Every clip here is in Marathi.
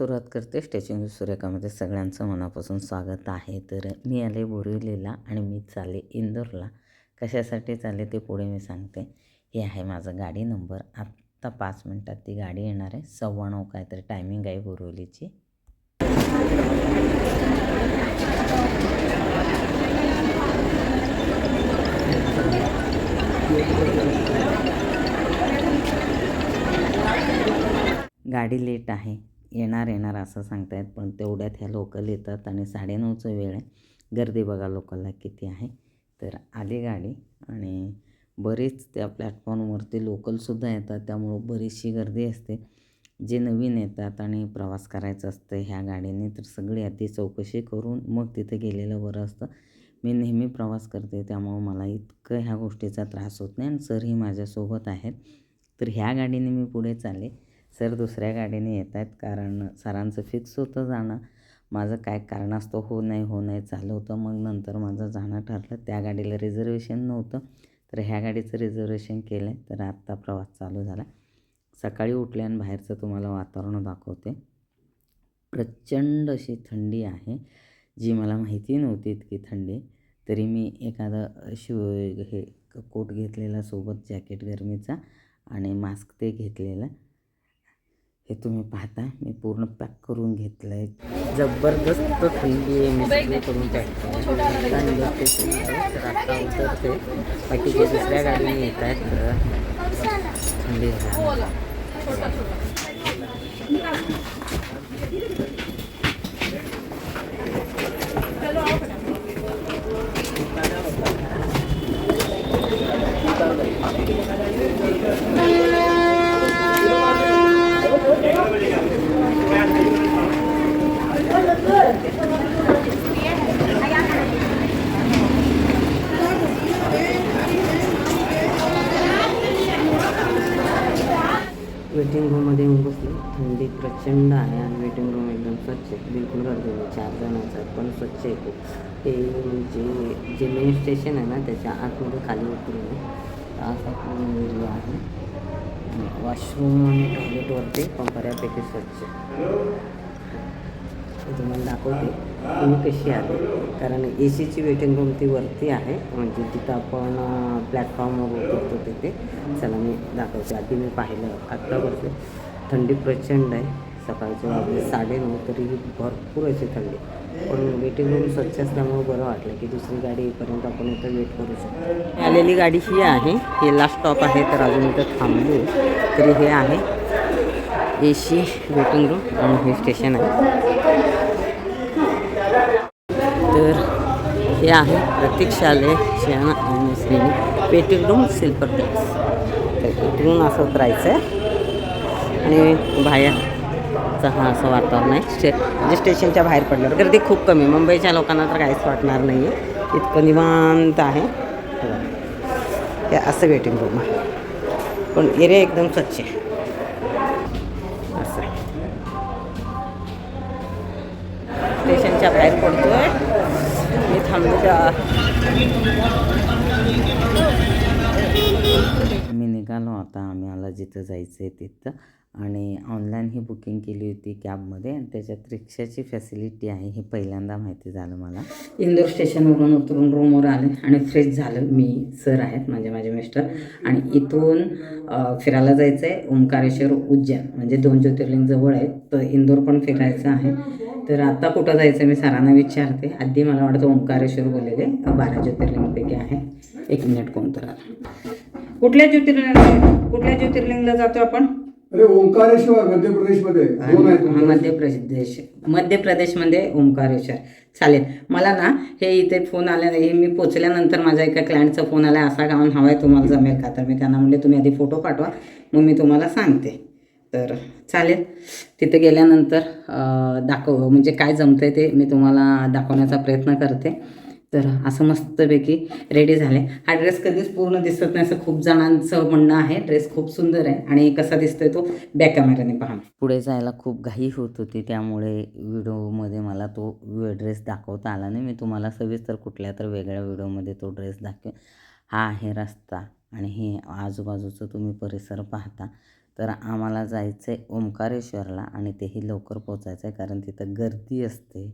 सुरुवात करते. स्टेचिंग सुरेखामध्ये सगळ्यांचं मनापासून स्वागत आहे. तर मी आले बोरिवलीला आणि मी चाले इंदोरला. कशासाठी चाले ते पुढे मी सांगते. हे आहे माझा गाडी नंबर. आत्ता पाच मिनटात ती गाडी येणार आहे. सव्वा नऊ काहीतरी टायमिंग आहे बोरिवलीची. गाडी लेट आहे. येणार येणार असं सांगतायत पण तेवढ्यात ह्या लोकल येतात आणि साडेनऊचं वेळ आहे. गर्दी बघा लोकलला किती आहे. तर आली गाडी आणि बरीच त्या प्लॅटफॉर्मवरती लोकलसुद्धा येतात. त्यामुळं बरीचशी गर्दी असते. जे नवीन येतात आणि प्रवास करायचं असतं ह्या गाडीने तर सगळी आधी चौकशी करून मग तिथे गेलेलं बरं असतं. मी नेहमी प्रवास करते त्यामुळं मला इतकं ह्या गोष्टीचा त्रास होत नाही आणि सरही माझ्यासोबत आहेत. तर ह्या गाडीने मी पुढे चालले. सर दुसऱ्या गाडीने येत आहेत कारण सरांचं फिक्स होतं जाणं. माझं काय कारणास्तव हो नाही हो नाही चालू होतं. मग नंतर माझं जाणं ठरलं. त्या गाडीला रिझर्वेशन नव्हतं. तर ह्या गाडीचं रिझर्वेशन केलं आहे तर आत्ता प्रवास चालू झाला. सकाळी उठले आणि बाहेरचं तुम्हाला वातावरण दाखवते. प्रचंड अशी थंडी आहे. जी मला माहिती नव्हती इतकी थंडी. तरी मी एखादा शिव हे कोट घेतलेला सोबत जॅकेट गरमीचा आणि मास्क ते घेतलेलं. हे तुम्ही पाहता. मी पूर्ण पॅक करून घेतलं आहे जबरदस्त थंडी आहे. मी सगळं करून पॅक तर आता उतरते बाकीचे दुसऱ्या गाडीने येत आहेत तर थंडी झाली. वेटिंग रूममध्ये येऊन बसलो. थंडी प्रचंड आहे आणि वेटिंग रूम एकदम स्वच्छ आहे. बिलकुल गर्दी चार जणांचा पण स्वच्छ आहे खूप. ते जे जे मेन स्टेशन आहे ना त्याच्या आतमध्ये खाली उतरून असा पूर्ण एरिया आहे. वॉशरूम आणि टॉयलेटवरती पण बऱ्यापैकी स्वच्छ तुम्हाला दाखवते. तुम्ही कशी आले कारण ए सीची वेटिंग रूम ती वरती आहे. म्हणजे तिथं आपण प्लॅटफॉर्मवर उतरतो तिथे. चला मी दाखवते. आधी मी पाहिलं. आत्ता बसले थंडी प्रचंड आहे. सकाळचे वाजले म्हणजे साडेनऊ तरीही भरपूर अशी थंडी. पण वेटिंग रूम स्वच्छ असल्यामुळं बरं वाटलं की दुसरी गाडी येईपर्यंत आपण इथं वेट करू शकतो. आलेली गाडी ही आहे. हे लास्ट स्टॉप आहे. तर अजून इथं थांबलो. तरी हे आहे ए सी वेटिंग रूम आणि हे स्टेशन आहे तर हे आहे. प्रतीक्षालय शहाणा आणि श्रेणी वेटिंग रूम सिल्पर प्लेस तर इकडून असं उतरायचं आहे आणि बाहेरचं हा असं वातावरण आहे. स्टे म्हणजे स्टेशनच्या बाहेर पडल्यावर. गर्दी खूप कमी आहे. मुंबईच्या लोकांना तर काहीच वाटणार नाही आहे इतकं निवांत आहे. हे असं वेटिंग रूम आहे. पण एरिया एकदम स्वच्छ आहे. मी निघालो आता आम्हाला जिथं जायचं आहे तिथं. आणि ऑनलाईन ही बुकिंग केली होती कॅबमध्ये आणि त्याच्यात रिक्षाची फॅसिलिटी आहे हे पहिल्यांदा माहिती झालं मला. इंदोर स्टेशनवरून उतरून रूमवर आले आणि फ्रेश झालं. मी सर आहेत म्हणजे माझे मिस्टर आणि इथून फिरायला जायचं आहे ओंकारेश्वर उज्जैन. म्हणजे दोन ज्योतिर्लिंग जवळ आहेत तर इंदोर पण फिरायचं आहे. तर आता कुठं जायचं मी सरांना विचारते. आधी मला वाटतं ओंकारेश्वर बोललेले. बारा ज्योतिर्लिंगपैकी आहे. एक मिनिट कोणतं आलं. कुठल्या ज्योतिर्लिंग कुठल्या ज्योतिर्लिंगला जातो आपण? अरे ओंकारेश्वर मध्य प्रदेशमध्ये. मध्य प्रदेश मध्य प्रदेशमध्ये ओंकारेश्वर. चालेल. मला ना हे इथे फोन आल्या हे मी पोचल्यानंतर माझ्या एका क्लायंटचा फोन आला असा गाऊन हवा आहे तुम्हाला जमेल का? तर मी त्यांना म्हणले तुम्ही आधी फोटो पाठवा. मग मी तुम्हाला सांगते. तर चालेल. तिथे गेल्यानंतर दाखव म्हणजे काय जमतं ते मी तुम्हाला दाखवण्याचा प्रयत्न करते. तर असं मस्तपैकी रेडी झाले. हा ड्रेस कधीच पूर्ण दिसत नाही असं खूप जणांचं म्हणणं आहे. ड्रेस खूप सुंदर आहे आणि कसा दिसतोय तो बॅक कॅमेऱ्याने पहा. पुढे जायला खूप घाई होत होती. त्यामुळे व्हिडिओमध्ये मला तो ड्रेस दाखवता आला नाही. मी तुम्हाला सविस्तर कुठल्या तर वेगळ्या व्हिडिओमध्ये तो ड्रेस दाखवेन. हा आहे रस्ता आणि हे आजूबाजूचं तुम्ही परिसर पाहता. तर आम्हाला जायचं आहे ओंकारेश्वरला आणि तेही लवकर पोचायचं आहे कारण तिथं गर्दी असते.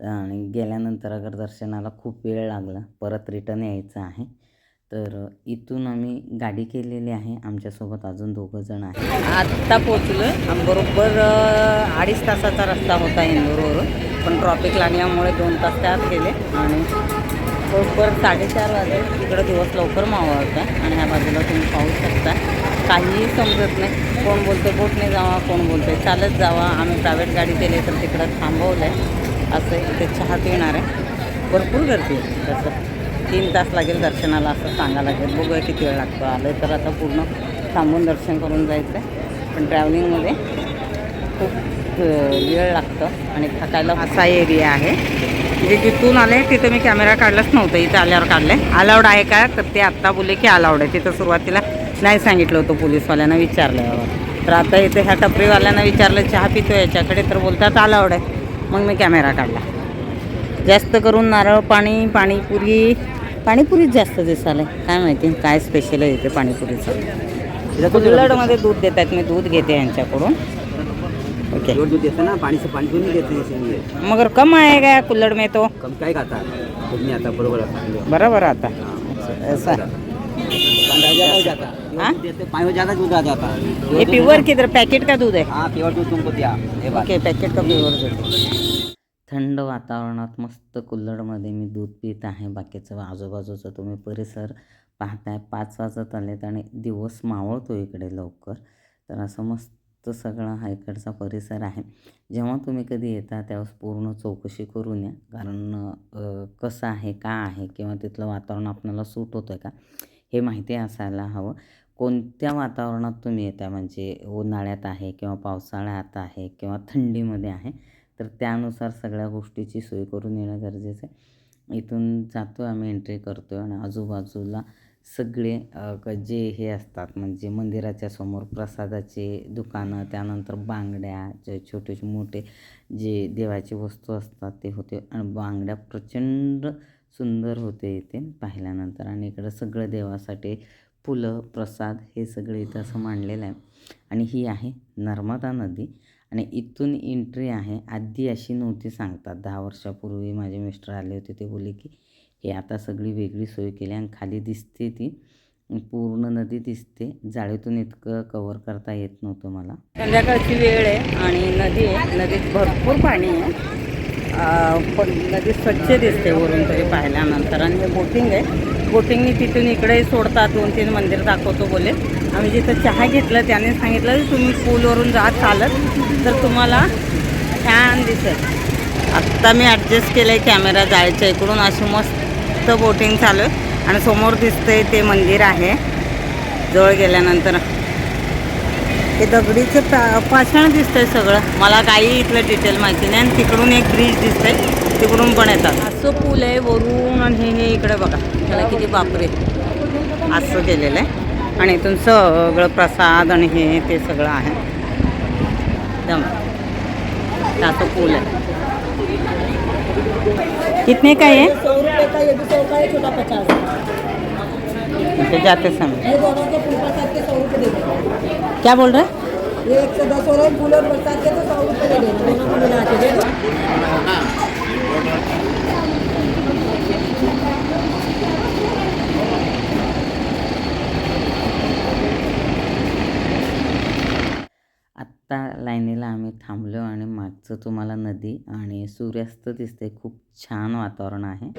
आणि गेल्यानंतर अगर दर्शनाला खूप वेळ लागला परत रिटर्न यायचं आहे. तर इथून आम्ही गाडी केलेली आहे. आमच्यासोबत अजून दोघं जण आहे आत्ता पोचलो आहे बरोबर अडीच तासाचा रस्ता होता इंदोरवरून. पण ट्रॉफिक लागल्यामुळे दोन तास त्यात गेले आणि बरोबर साडेचार वाजले. तिकडं दिवस लवकर मावळता आणि ह्या बाजूला तुम्ही पाहू शकता काहीही समजत नाही. कोण बोलतं बोटने जावा कोण बोलते चालत जावा. आम्ही प्रायव्हेट गाडी केली तर तिकडं थांबवलं आहे असं इथे चहा पिणार आहे. भरपूर गर्दी आहे तसं. तीन तास लागेल दर्शनाला असं सांगा लागेल. बघूया किती वेळ लागतो. आलं तर आता पूर्ण थांबून दर्शन करून जायचं आहे पण ट्रॅव्हलिंगमध्ये खूप वेळ लागतं आणि थकायला असा एरिया आहे. म्हणजे जिथून आले तिथं मी कॅमेरा काढलाच नव्हतं. इथं आल्यावर काढलं आहे अलाउड आहे का? तर ते आत्ता बोलले की अलाउड आहे. तिथं सुरुवातीला नाही सांगितलं होतं पोलीसवाल्यांना विचारल्यावर तर आता इथे ह्या टपरीवाल्यांना विचारलं चहा पितो याच्याकडे? तर बोलतात अलाउड आहे. मग मी कॅमेरा काढला. जास्त करून नारळ पाणी पाणीपुरी पाणीपुरीच जास्त दिसायला काय माहिती काय स्पेशल आहे इथे पाणीपुरीचं? कुल्हडमध्ये दूध देतात मी दूध घेते यांच्याकडून. ओके. दूध देते ना पानी से पानी क्यों देते मगर कम कुल्हड़ में तो? कम काय खाता नहीं आता बरोबर आता बराबर आता. ज़्यादा हो? पानी दूध आ जाता। ये प्योर किधर पैकेट का दूध है? हाँ प्योर दूध तुमको दिया ओके पॅकेट का प्युअर दूध। थंड वातावरणात मस्त कुल्हडमध्ये मी दूध पित आहे. बाकीचं आजूबाजूचा तुम्ही परिसर पाहताय. पाच वाजत आलेत आणि दिवस मावळतो इकडे लवकर. तर असं मस्त सगळा हा इकडचा परिसर आहे. जेव्हा तुम्ही कधी येता त्यावेळेस पूर्ण चौकशी करून या. कारण कसं आहे का आहे किंवा तिथलं वातावरण आपल्याला सूट होतं का हे माहिती असायला हवं. कोणत्या वातावरणात तुम्ही येता म्हणजे उन्हाळ्यात आहे किंवा पावसाळ्यात आहे किंवा थंडीमध्ये आहे तर त्यानुसार सगळ्या गोष्टीची सोय करून येणं गरजेचं आहे. इथून जातो आम्ही एंट्री करतो आहे आणि आजूबाजूला सगळे क- जे हे असतात म्हणजे मंदिराच्या समोर प्रसादाचे दुकानं त्यानंतर बांगड्या जे छोटे मोठे जे देवाची वस्तू असतात ते होते. आणि बांगड्या प्रचंड सुंदर होते इथे पाहिल्यानंतर. आणि इकडं सगळं देवासाठी फुलं प्रसाद हे सगळे इथं असं मांडलेलं आहे. आणि ही आहे नर्मदा नदी. आणि इथून एंट्री आहे. आधी अशी नव्हती सांगतात. दहा वर्षापूर्वी माझे मिस्टर आले होते. ते बोलले की हे आता सगळी वेगळी सोय केली आणि खाली दिसते ती. पूर्ण नदी दिसते. जाळीतून इतकं कवर करता येत नव्हतं मला. संध्याकाळची वेळ आहे आणि नदी आहे. नदीत भरपूर पाणी आहे. पण नदी स्वच्छ दिसते वरून तरी पाहिल्यानंतर. आणि हे बोटिंग आहे. बोटिंगनी तिथून इकडे सोडतात दोन तीन मंदिर दाखवतो बोले. आम्ही जिथं चहा घेतलं त्याने सांगितलं की तुम्ही पूलवरून जात चालत. तर तुम्हाला छान दिसेल. आत्ता मी ॲडजस्ट केलं आहे कॅमेरा जायच्या इकडून अशी मस्त बोटिंग चालू आहे. आणि समोर दिसतंय ते मंदिर आहे. जवळ गेल्यानंतर हे दगडीचं पाषाण दिसतंय सगळं. मला काही इथलं डिटेल माहिती नाही आणि तिकडून एक ब्रिज दिसतंय. तिकडून पण येतात. असं पूल आहे वरून आणि हे हे इकडे बघा. त्याला किती बापरे. असं केलेलं आहे. आणि इथून सगळं प्रसाद आणि हे ते सगळं आहे. त्यामुळे असं पूल आहे. कितने का है सौ रुपये का ये? भी सौ का है छोटा पचास. तो जाते समय ये दोनों के फुल प्रसाद के सौ रुपये दे देना क्या बोल रहे हैं? ये एक से दस हो रहे हैं फूल और प्रसाद के तो सौ रुपये दे देना दोनों को मिला के दे दो आत्ता लाईनीला आम्ही थांबलो आणि मागचं तुम्हाला नदी आणि सूर्यास्त दिसते खूप छान वातावरण आहे.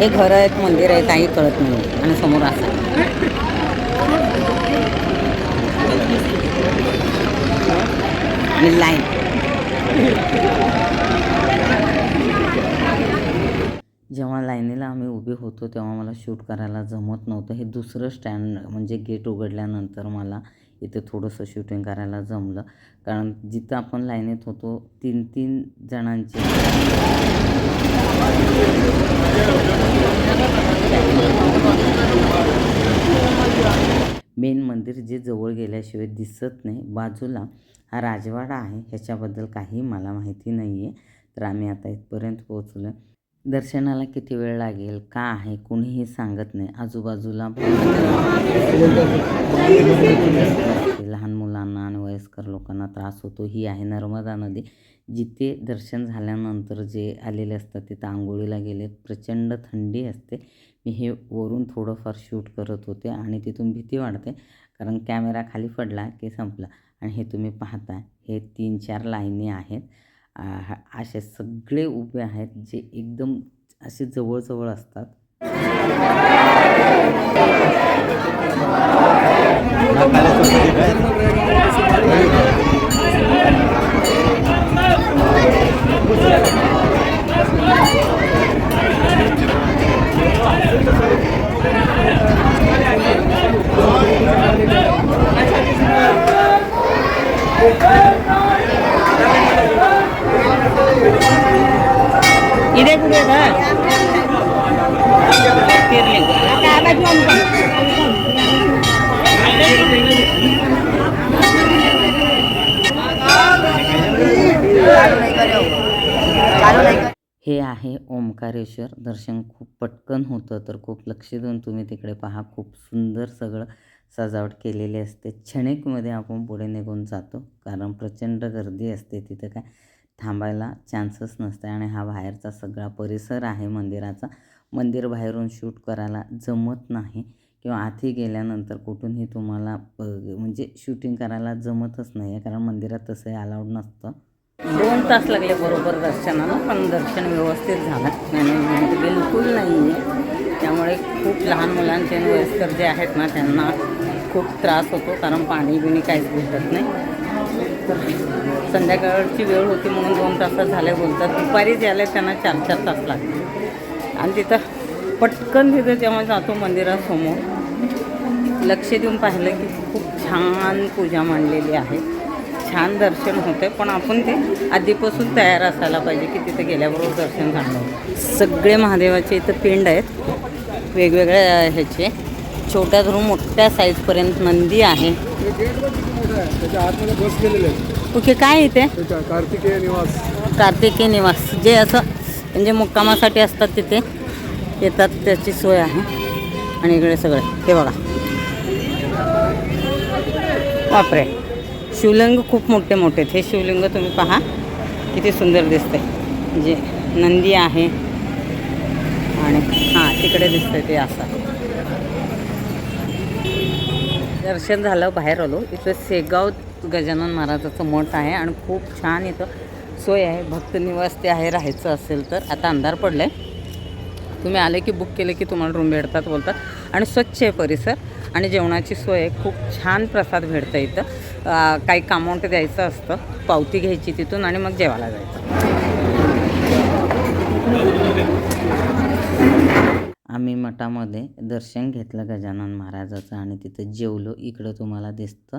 हे घर आहेत मंदिर आहे काही कळत नाही. आणि समोर असं. जेव्हा लाईनीला आम्ही उभे होतो तेव्हा मला शूट करायला जमत नव्हतं. हे दुसरं स्टँड म्हणजे गेट उघडल्यानंतर मला इथे थोडंसं शूटिंग करायला जमलं. कारण जिथं आपण लाईनीत होतो तीन तीन जणांची मेन मंदिर जे जवळ गेल्याशिवाय दिसत नाही बाजूला हा राजवाडा आहे ह्याच्याबद्दल काही मला माहिती नाही आहे तर आम्ही आता इथपर्यंत पोहोचलो दर्शनाला किती वेळ लागेल का आहे कुणीही सांगत नाही. आजूबाजूला लहान मुलांना आणि वयस्कर लोकांना त्रास होतो. ही आहे नर्मदा नदी. जिथे दर्शन झाल्यानंतर जे आलेले असतात तिथं आंघोळीला गेले प्रचंड थंडी असते. मी हे वरून थोडंफार शूट करत होते आणि तिथून भीती वाटते कारण कॅमेरा खाली पडला की संपला. आणि हे तुम्ही पाहता हे तीन चार लाईनी आहेत. असे सगळे उभे आहेत जे एकदम असे जवळजवळ असतात. ओंकारेश्वर दर्शन खूप पटकन होतं तर खूप लक्ष देऊन तुम्ही तिकडे पहा. खूप सुंदर सगळं सजावट केलेली असते. क्षणिकमध्ये आपण पुढे निघून जातो कारण प्रचंड गर्दी असते. तिथं काय थांबायला चान्सच नसते आणि हा बाहेरचा सगळा परिसर आहे मंदिराचा. मंदिर बाहेरून शूट करायला जमत नाही किंवा आधी गेल्यानंतर कुठूनही तुम्हाला म्हणजे शूटिंग करायला जमतच नाही आहे कारण मंदिरात तसंही अलाउड नसतं. दोन तास लागले बरोबर दर्शनाला पण दर्शन व्यवस्थित झालं. मॅनेजमेंट म्हणजे बिलकुल नाही आहे त्यामुळे खूप लहान मुलांचे आणि वयस्कर जे आहेत ना त्यांना खूप त्रास होतो कारण पाणी बिणी काहीच भेटत नाही. तर संध्याकाळची वेळ होती म्हणून दोन तासात झाले बोलतात. दुपारी यायला त्यांना चार चार तास लागले. आणि तिथं पटकन तिथं जेव्हा जातो मंदिरासमोर लक्ष देऊन पाहिलं की खूप छान पूजा मांडलेली आहे. छान दर्शन होते पण आपण ते आधीपासून तयार असायला पाहिजे की तिथे गेल्याबरोबर दर्शन झालं सगळे महादेवाचे इथं पिंड आहेत वेगवेगळ्या ह्याचे. छोट्या धरून मोठ्या साईजपर्यंत नंदी आहे. ओके काय इथे? कार्तिकेय निवास कार्तिकेय निवास. जे असं म्हणजे मुक्कामासाठी असतात तिथे. येतात त्याची सोय आहे. आणि इकडे सगळे. हे बघा. बापरे. शिवलिंग खूप मोठे मोठे आहेत. हे शिवलिंग तुम्ही पहा किती सुंदर दिसते जे नंदी आहे आणि हां तिकडे दिसतंय ते असं. दर्शन झालं बाहेर आलो. इथं शेगाव गजानन महाराजाचं मठ आहे आणि खूप छान इथं सोय आहे. भक्त निवास ते आहे राहायचं असेल तर. आता अंधार पडलं आहे तुम्ही आले की बुक केले की तुम्हाला रूम भेटतात बोलतात. आणि स्वच्छ आहे परिसर. आणि जेवणाची सोय खूप छान प्रसाद भेटतं इथं. काही कामाउंट द्यायचं असतं. पावती घ्यायची तिथून आणि मग जेवायला जायचं. आम्ही मठामध्ये दर्शन घेतलं गजानन महाराजाचं आणि तिथं जेवलो. इकडं तुम्हाला दिसतं.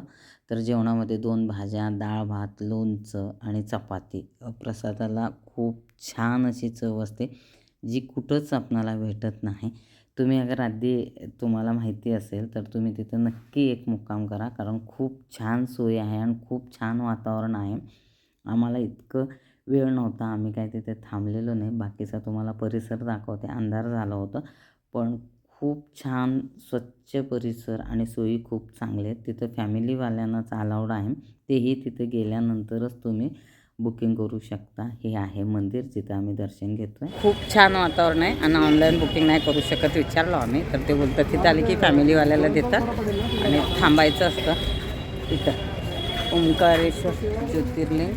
तर जेवणामध्ये दोन भाज्या डाळ भात लोणचं आणि चपाती. प्रसादाला खूप छान अशी चव असते जी कुठंच आपणाला भेटत नाही. तुम्ही अगर आधी तुम्हाला माहिती असेल तर तुम्ही तिथं नक्की एक मुक्काम करा. कारण खूप छान सोय आहे आणि खूप छान वातावरण आहे. आम्हाला इतकं वेळ नव्हता. आम्ही काय तिथे थांबलेलो नाही. बाकीचा तुम्हाला परिसर दाखवते. अंधार झालं होतं. पण खूप छान स्वच्छ परिसर आणि सोयी खूप चांगले आहेत. तिथं फॅमिलीवाल्यांनाच अलाउड आहे. तेही तिथे गेल्यानंतरच तुम्ही बुकिंग करू शकता. हे आहे मंदिर जिथं आम्ही दर्शन घेतो आहे खूप छान वातावरण आहे आणि ऑनलाईन बुकिंग नाही करू शकत विचारलो आम्ही. तर ते बोलतात तिथं आले की फॅमिलीवाल्याला देतात आणि थांबायचं असतं. तिथं ओंकारेश्वर ज्योतिर्लिंग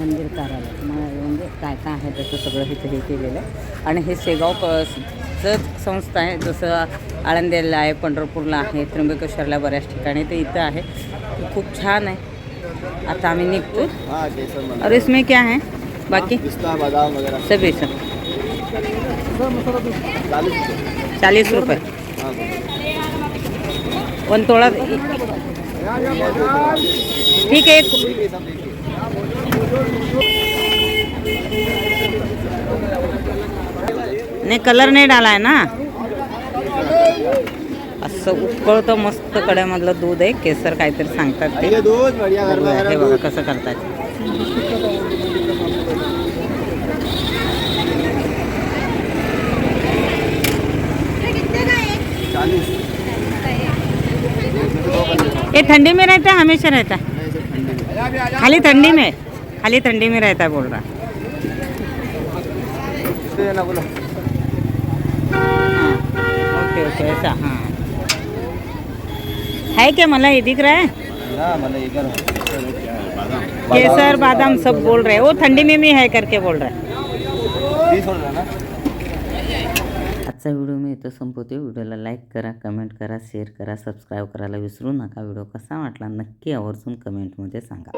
मंदिर कार्यालय. म्हणजे काय काय आहे त्याचं सगळं इथे हे केलेलं आहे. आणि हे शेगाव च संस्था आहे. जसं आळंदीला आहे पंढरपूरला आहे त्र्यंबकेश्वरला बऱ्याच ठिकाणी ते इथं आहे. खूप छान आहे. आता आम्ही निघतो. हाँ और इसमें क्या है? बाकी? बादाम वगैरह. सब बेसन चालीस रुपये. हाँ वन तोळा ठीक आहे एक नाही कलर नाही डाला आहे ना? असं उकळतं मस्त कड्यामधलं दूध आहे. केसर काहीतरी सांगतात ते. हे. बघा कसं करतात. ये थंडी में रहता है हमेशा रहता है? खाली थंडी में? खाली थंडी में रहता है बोल रहा ओके ओके ऐसा हाँ। है क्या मला ये दिख रहा है? ना मला इधर केसर बादाम। सब बोल रहे हैं। वो ठंडी में भी है करके बोल रहे हैं। आजचा व्हिडिओ मी इथं संपवते व्हिडिओला लाईक करा कमेंट करा शेअर करा सबस्क्राईब करायला विसरू नका व्हिडिओ कसा वाटला नक्की आवर्जून कमेंटमध्ये सांगा।